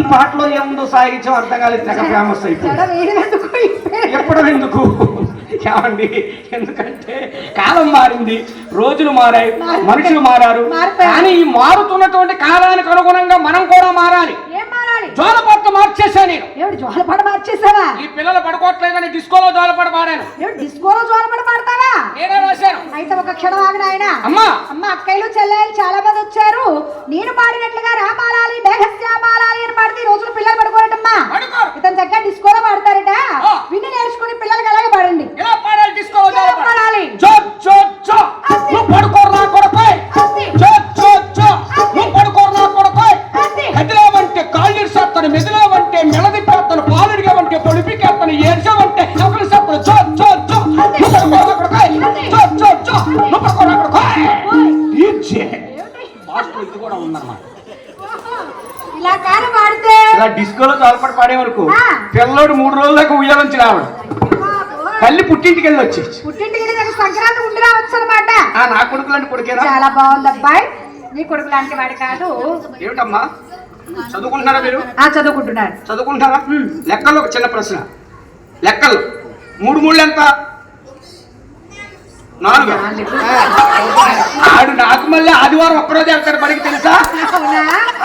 ఈ పాటలో ఏముందో సాగించం అర్థం కాలేదు తెగ ఫేమస్ అయిపోయింది? ఎప్పుడు ఎందుకు? ఏమండి? ఎందుకంటే కాలం మారింది రోజులు మారాయి మనుషులు మారారు. కానీ ఈ మారుతున్నటువంటి కాలానికి అనుగుణంగా మనం కూడా మారాలి. జోలపాట మార్చేసా నేను. ఏమిటి జోలపాట మార్చేసావా ఈ పిల్లలు పడుకోవట్లేదని డిస్కోలో జోలపాట పాడాను. ఏమిటి డిస్కోలో జోలపాట పాడతావా? నేనే రాశాను. అయితే ఒక క్షణం ఆగిన ఆయన అమ్మా! అమ్మ అక్కయ్యలు చెల్లెలు చాలా మంది వచ్చారు. నేను పాడినట్లుగా రామాలాలి మేఘశ్యామాలాలి అని పాడితే పాడే వరకు. పిల్లోడు మూడు రోజుల దాకా ఉయ్యాలని రావడం. తల్లి పుట్టింటికి వెళ్ళి పుట్టింటికి వెళ్ళి సంక్రాంతి ఉండి రావచ్చు అనమాట ఆ నా కొడుకులంటే కొడుకేనా? చాలా బాగుంది అబ్బాయి. నీ కొడుకు లాంటి వాడు కాదు. ఏమిటమ్మా? చదువుకుంటున్నారా మీరు? ఆ చదువుకుంటున్నాడు. చదువుకుంటారా లెక్కల్లో ఒక చిన్న ప్రశ్న. లెక్కలు. మూడు మూడు ఎంత? నాలుగు. ఆడు నాకు మళ్ళీ ఆదివారం ఒక్కరోజే వెళ్తాడు బడికి తెలుసా?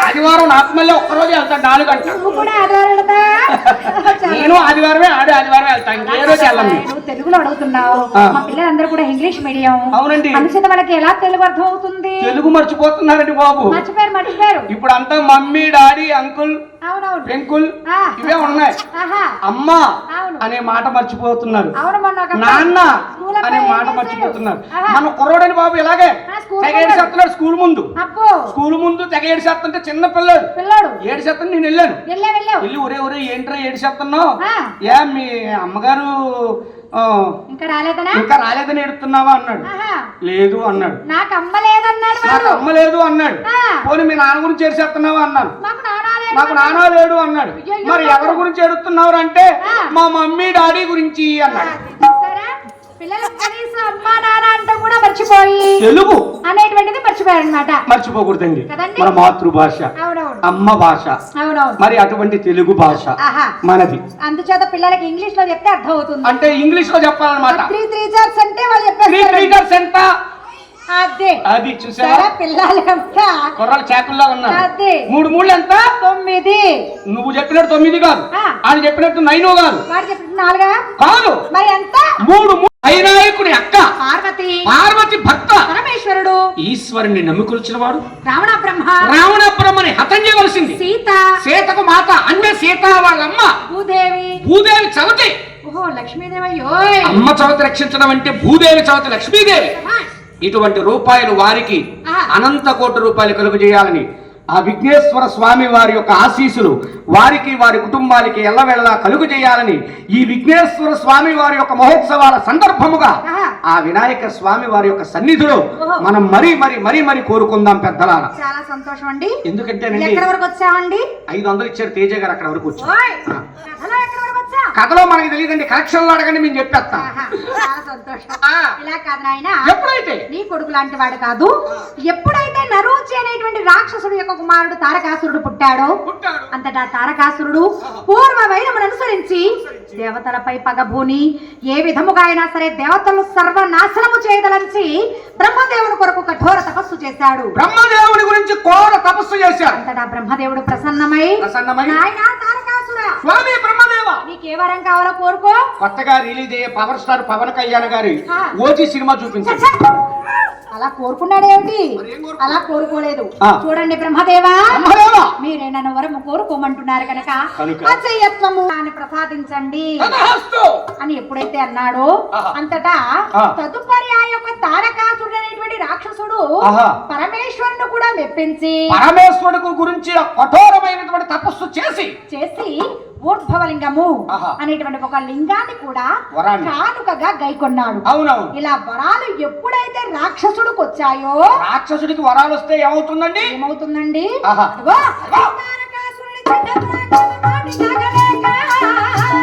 ఆదివారం నాకు మళ్ళీ ఒక్కరోజే వెళ్తాడు నాలుగు గంట నేను ఆదివారమే ఆడు ఆదివారమే వెళ్తాను ఇంకే రోజు వెళ్ళను తెలుగులో అడుగుతున్నావు. మా పిల్లలందరూ కూడా ఇంగ్లీష్ మీడియం. అవునండి. అనుచేత వాళ్ళకి ఎలా తెలుగు అర్థం అవుతుంది తెలుగు మర్చిపోతున్నారండి బాబు. మర్చిపోయారు మర్చిపోయారు. ఇప్పుడు అంతా మమ్మీ డాడీ అంకుల్ అవునవును. పెంకుల్. ఇవే ఉన్నాయి. అమ్మ. అనే మాట మర్చిపోతున్నారు. నాన్న అనే మాట? మర్చిపోతున్నారు. మన కుర్రోడని బాబు ఇలాగే తెగ. ఏడిసేస్తున్నాడు స్కూల్ ముందు. స్కూల్ ముందు తెగ ఏడిసేస్తుంటే చిన్న పిల్లాడు. ఏడిసేస్తాను నేను వెళ్ళాను. వెళ్ళా ఒరే ఒరే ఏంట్రా ఏడిసేస్తున్నావు. ఏ మీ అమ్మగారు ఇంకా రాలేదనా? ఇంకా రాలేదని ఏడుతున్నావా అన్నాడు. లేదు అన్నాడు. నాకు అమ్మ లేదన్నాడు నాకు అమ్మ లేదు అన్నాడు. పోనీ మీ నాన్న గురించి ఏడిసేస్తున్నావా అన్నాను నాకు నాన్న లేడు అన్నాడు. మరి ఎవరి గురించి ఏడుస్తున్నారు అంటే. మా మమ్మీ డాడీ గురించి అన్నాడు. చూసారా? పిల్లలు కనీసం అమ్మా నాన్న అంటే కూడా మర్చిపోయి తెలుగు. అనేటువంటిది మర్చిపోయారు అనమాట మర్చిపోకూడదండి. కదండి? మన మాతృభాష అవునవును. అమ్మ భాష అవునవును. మరి అటువంటి తెలుగు భాష ఆహా. మనది. అందుచేత పిల్లలకి ఇంగ్లీష్లో చెప్తే అర్థం అవుతుంది అంటే ఇంగ్లీష్లో చెప్పాలన్నమాట. త్రీ త్రీ చార్స్ అంటే వాళ్ళు త్రీ చెప్పేస్తారు ఎంత? అదే. అది చూసారా సరే పిల్లలంతా కుర్రలు చేతుల్లో ఉన్నారు. అదే. మూడు మూడు ఎంత? తొమ్మిది. నువ్వు చెప్పినట్టు తొమ్మిది కాదు. ఆ. ఆయన చెప్పినట్టు నైన్ కాదు. వాడు చెప్పిన నాలుగా? కాదు. మరి ఎంత? మూడు మూడు. ఐనాయకుని అక్క. పార్వతి. పార్వతి భక్త పరమేశ్వరుడు. ఈశ్వరుని నమ్ముకొలిచిన వాడు. రావణ బ్రహ్మ రావణ బ్రహ్మని హతం చేయవలసింది. సీత. సీతకు మాత అన్య సీత వాళ్ళమ్మ. భూదేవి. భూదేవి చవతి. ఓహో లక్ష్మీదేవయ్యోయ్. అమ్మ చవతి రక్షించడం అంటే భూదేవి చవతి లక్ష్మీదేవి. ఇటువంటి రూపాయలు వారికి. అనంత కోటి రూపాయలు కలుగు చేయాలని ఆ విఘ్నేశ్వర స్వామి వారి యొక్క ఆశీస్సులు వారికి వారి కుటుంబాలకి ఎల్లవెళ్ళలా కలుగు చేయాలని ఈ విఘ్నేశ్వర స్వామి వారి యొక్క మహోత్సవాల సందర్భముగా. ఆ వినాయక స్వామి వారి యొక్క సన్నిధిలో. మనం మరీ మరీ మరీ మరీ కోరుకుందాం పెద్దలాల చాలా సంతోషం అండి వచ్చామండి ఐదు వందలు ఇచ్చారు తేజ గారు అక్కడ వరకు వచ్చారు. కథలో మనకి తెలియదండి. కలెక్షన్లు అడగండి మేము చెప్పేస్తాం. ఎప్పుడైతే? నీ కొడుకు లాంటి వాడు కాదు. ఎప్పుడైతే నరోచి అనేటువంటి రాక్షసుడు యొక్క కుమారుడు తారకాసురుడు పుట్టాడో అంతటా తారకాసురుడు పూర్వ వైరమును అనుసరించి దేవతలపై పగభూని ఏ విధముగా అయినా సరే దేవతలు సర్వనాశనము చేయదలంచి బ్రహ్మదేవుని కొరకు కఠోర తపస్సు చేశాడు. బ్రహ్మదేవుడి గురించి కోర తపస్సు చేశారు అంతటా బ్రహ్మదేవుడు ప్రసన్నమై ప్రసన్నమై నాయనా తారకాసుర. స్వామి బ్రహ్మదేవ నీకే వరం కావాలో కోరుకో కొత్తగా రిలీజ్ అయ్యే పవర్ స్టార్ పవన్ కళ్యాణ్ గారి. ఓజీ సినిమా చూపించండి అలా కోరుకున్నాడు? అలా కోరుకోలేదు. చూడండి బ్రహ్మదేవా మీరే నన్ను వరము కోరుకోమంటున్నారు కనుక. అచయ్యత్వము అని ప్రసాదించండి. అని ఎప్పుడైతే అన్నాడో. అంతటా. తదుపరి ఆ యొక్క తారకాసురుడు అనేటువంటి రాక్షసుడు. పరమేశ్వరుని కూడా మెప్పించి పరమేశ్వరుడు గురించి కఠోరమైనటువంటి తపస్సు చేసి చేసి ఊర్ధ్వలింగము. అనేటువంటి ఒక లింగాన్ని కూడా. కానుకగా గైకొన్నాడు. అవునవును. ఇలా వరాలు ఎప్పుడైతే రాక్షసుడికి వచ్చాయో రాక్షసుడికి వరాలు వస్తే ఏమవుతుందండి? ఏమవుతుందండి?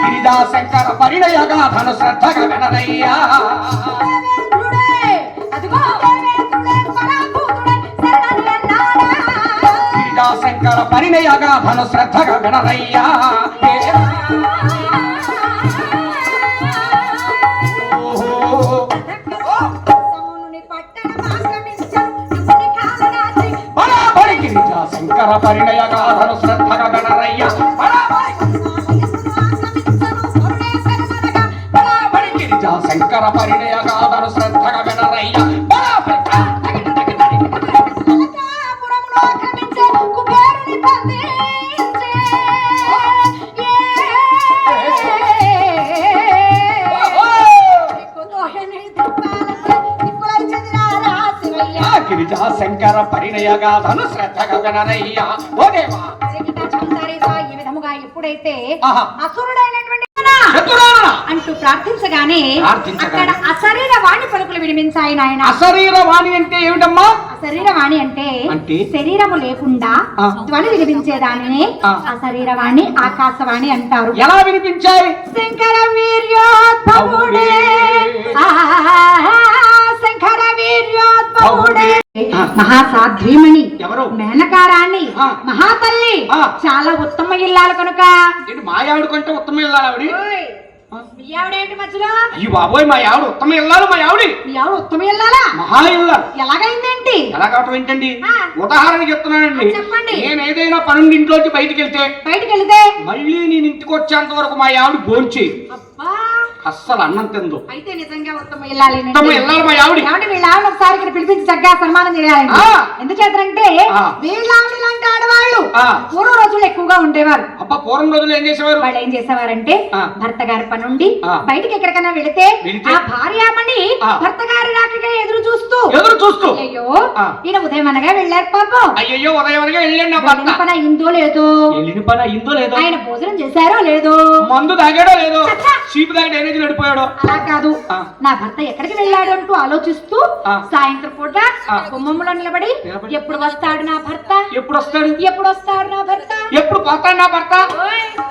గిరిజా శంకర పరిణయగా ధను శ్రద్ధగా వినరయ్యా దేవేంద్రుడే పరాభూతుడే శరణని అన్నాడా. గిరిజా శంకర పరిణయగాథను శ్రద్ధగా గిరిజ శంకర పరిణయగాథను శ్రద్ధగా వినరయ్యా శంకర ఓ దేవా ఈ విధముగా ఎప్పుడైతే. అసురుడైనటువంటి అంటూ ప్రార్థించగానే. అక్కడ అశరీర వాణి పలుకులు వినిపించాయి నాయన అశరీర వాణి అంటే ఏమిటమ్మా అశరీర వాణి అంటే? శరీరము లేకుండా. ధ్వని వినిపించేదానిని ఆ. అశరీరవాణి ఆకాశవాణి అంటారు ఎలా వినిపించాయి శంకర వీర్యోద్భవుడే మహాసాధ్వీమణి ఎవరు? మేనకారాణి. మహాతల్లి. చాలా ఉత్తమ ఇల్లాలు కనుక. ఏంటి మా ఆవిడ కంటే ఉత్తమ ఇల్లాలి ఆవిడ? ఓయ్, మీ ఆవిడేంటి మధ్యలో? ఈ బాబోయ్ మా ఆవిడ ఉత్తమ ఇల్లాలు మా ఆవిడ. మీ ఆవిడ ఉత్తమ ఇల్లాలా? మహా ఇల్లాలు ఎలాగైందేంటి? ఎలా కావటం ఏంటండి. ఉదాహరణ చెప్తున్నానండి. చెప్పండి. నేను ఏదైనా పనుండి ఇంట్లోంచి బయటికి వెళ్తే బయటికి వెళితే? మళ్ళీ నేను ఇంటికి వచ్చేంత వరకు మా ఆవిడ భోంచి అబ్బా! అస్సలు అన్నం తిందు అయితే నిజంగా ఉత్తమ ఇల్లాలి ఉత్తమ ఇల్లాలు మా ఆవిడ ఏమంటే వీళ్ళ ఆవిడ ఒకసారి ఇక్కడ పిలిపించి చక్కగా సన్మానం చేయాలి ఆ. ఎందుచేతంటే ఆ. వీళ్ళ ఆవిడ లాంటి ఆడవాళ్ళు ఆ. పూర్వ రోజులు ఎక్కువగా ఉండేవారు అబ్బా పూర్వం రోజులు ఏం చేసేవారు వాళ్ళు ఏం చేసేవారంటే. భర్త గారి పనుండి ఆ. బయటికి ఎక్కడికైనా వెళితే? ఆ భార్యామణి. భర్త గారి రాకగా ఎదురు చూస్తూ ఎదురు చూస్తూ అయ్యో. ఈయన ఉదయం అనగా వెళ్ళారు పాపం అయ్యయ్యో ఉదయం వెళ్ళండి వెళ్ళిన పని అయిందో లేదో వెళ్ళిన పని అయిందో లేదో ఆయన భోజనం చేశారో లేదో మందు తాగాడో లేదో. చీపు తాగి డ్రైనేజీ నడిపోయాడో అలా కాదు. నా భర్త ఎక్కడికి వెళ్ళాడు అంటూ ఆలోచిస్తూ. సాయంత్రం పూట. గుమ్మంలో నిలబడి. ఎప్పుడు వస్తాడు నా భర్త ఎప్పుడు వస్తాడు ఎప్పుడు వస్తాడు నా భర్త ఎప్పుడు పోతాడు నా భర్త.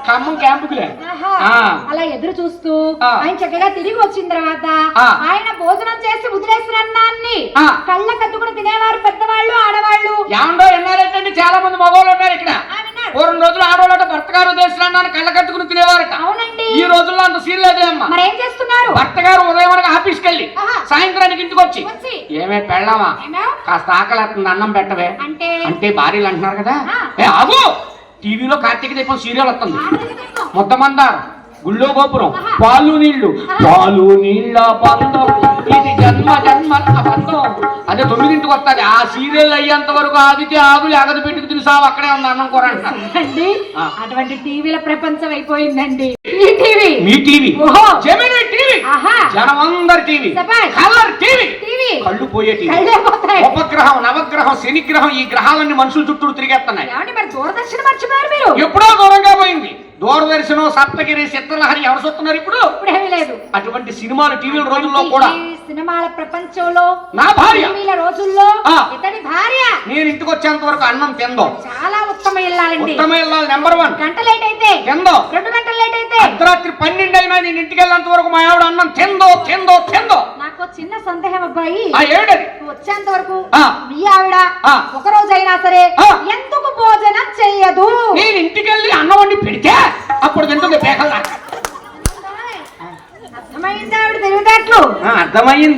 ఖమ్మం క్యాంపుకులే. అలా ఎదురు చూస్తూ. ఆయన చక్కగా తిరిగి వచ్చిన తర్వాత. ఆయన భోజనం చేసి వదిలేసిన అన్నాన్ని ఆ. కళ్ళ కత్తుకుని తినేవారు పెద్దవాళ్ళు ఆడవాళ్ళు ఏమండో విన్నారేంటండి చాలా మంది మగవాళ్ళు ఉన్నారు ఇక్కడ ఆ, విన్నారు. పూర్వం రోజులు ఆడవాళ్ళట భర్త గారు దేశాన్ని కళ్ళ కట్టుకుని తినేవారట అవునండి ఈ రోజుల్లో అంత మరేం చేస్తున్నారు? భర్త గారు ఉదయం అనగా ఆఫీస్కి వెళ్ళి. సాయంత్రానికి ఇంటికి వచ్చి. ఏమే పెళ్ళామా? కాస్త ఆకలి అన్నం పెట్టవే. అంటే? అంటే భార్యలు అంటున్నారు కదా. ఏ ఆగు! టీవీలో కార్తీక దీపం సీరియల్ వస్తుంది. ఆడవాళ్ళకేమో. ముద్దమందారు గుళ్ళో గోపురం. పాలు నీళ్ళు. పాలు నీళ్ళ ఇది జన్మ జన్మ అదే తొమ్మిదింటికి వస్తుంది. ఆ సీరియల్ అయ్యేంత వరకు ఆదితే ఆగులు ఎగదు పెట్టుకు తిరిసావు అక్కడే ఉంది అన్నం కూర అండి. అటువంటి టీవీల ప్రపంచం అయిపోయిందండి. టీవీ? మీ టీవీ. Gemini TV. ఆహా. జనమందరి టీవీ. Colour TV. టీవీ. కళ్ళు పోయే టీవీ. ఉపగ్రహం నవగ్రహం శనిగ్రహం ఈ గ్రహాలన్నీ మనుషుల చుట్టూ తిరిగేస్తున్నాయి. దూరదర్శన్ మర్చిపోయారు మీరు? ఎప్పుడో దూరంగా పోయింది. దూరదర్శనం సప్తగిరి చిత్రలహరి ఎవరు చూస్తున్నారు ఇప్పుడు? లేదు. అటువంటి సినిమాలు టీవీల రోజుల్లో కూడా సినిమాల ప్రపంచంలో నా భార్య. టీవీల రోజుల్లో ఆ. ఇతడి భార్య. నేను ఇంటికి వచ్చేంత వరకు అన్నం తిందో? చాలా ఉత్తమ ఇల్లాలండి ఉత్తమ ఇల్లాలు నెంబర్ వన్ గంట లేట్ అయితే తిందో? రెండు గంటలు లేట్ అయితే. అర్ధరాత్రి పన్నెండు అయినా నేను ఇంటికి వెళ్ళేంత వరకు మా ఆవిడ అన్నం తిందో తిందో తిందో? నాకు చిన్న సందేహం అబ్బాయి. ఆ ఏడది? వచ్చేంత వరకు ఆ. మీ ఆవిడ. ఒక రోజైనా సరే ఆ. ఎందుకు భోజనం చెయ్యదు? నేను ఇంటికి వెళ్ళి అన్నం వండి పెడితే అప్పుడు తింటుంది పేకల్లా అర్థమైంది.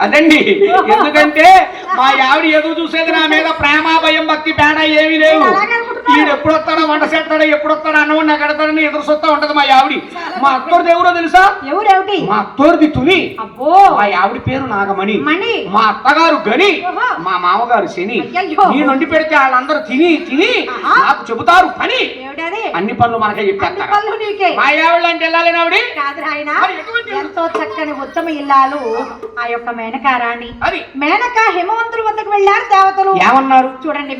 అదండి. ఎందుకంటే మా ఆవిడ ఎదురు చూసేది నా మీద ప్రేమ భయం భక్తి పేడ ఏమీ లేవు. ఈడు ఎప్పుడు వస్తాడో వంట చేస్తాడో ఎప్పుడు వస్తాడో అన్నం వండి కడతాడని ఎదురు చూస్తా ఉంటది మా ఆవిడ. మా అత్తోరిది ఎవరో తెలుసా? ఎవరేమిటి మా అత్తోరిది తుని. అబ్బో. మా ఆవిడ పేరు నాగమణి. మణి. మా అత్తగారు గని. మా మామగారు శని. నేను వండి పెడితే వాళ్ళందరూ తిని తిని. నాకు చెబుతారు పని. అన్ని పనులు మనకే చెప్పేస్తారు నీకే. మా ఆవిడ అంటే వెళ్ళాలి ఆవిడ? ఎంతో చక్కని ఉత్తమ ఇల్లాలు ఆ యొక్క మేనకారాణి అది. మేనక హిమవంతుడి వద్దకు వెళ్ళారు దేవతలు. ఏమన్నారు? చూడండి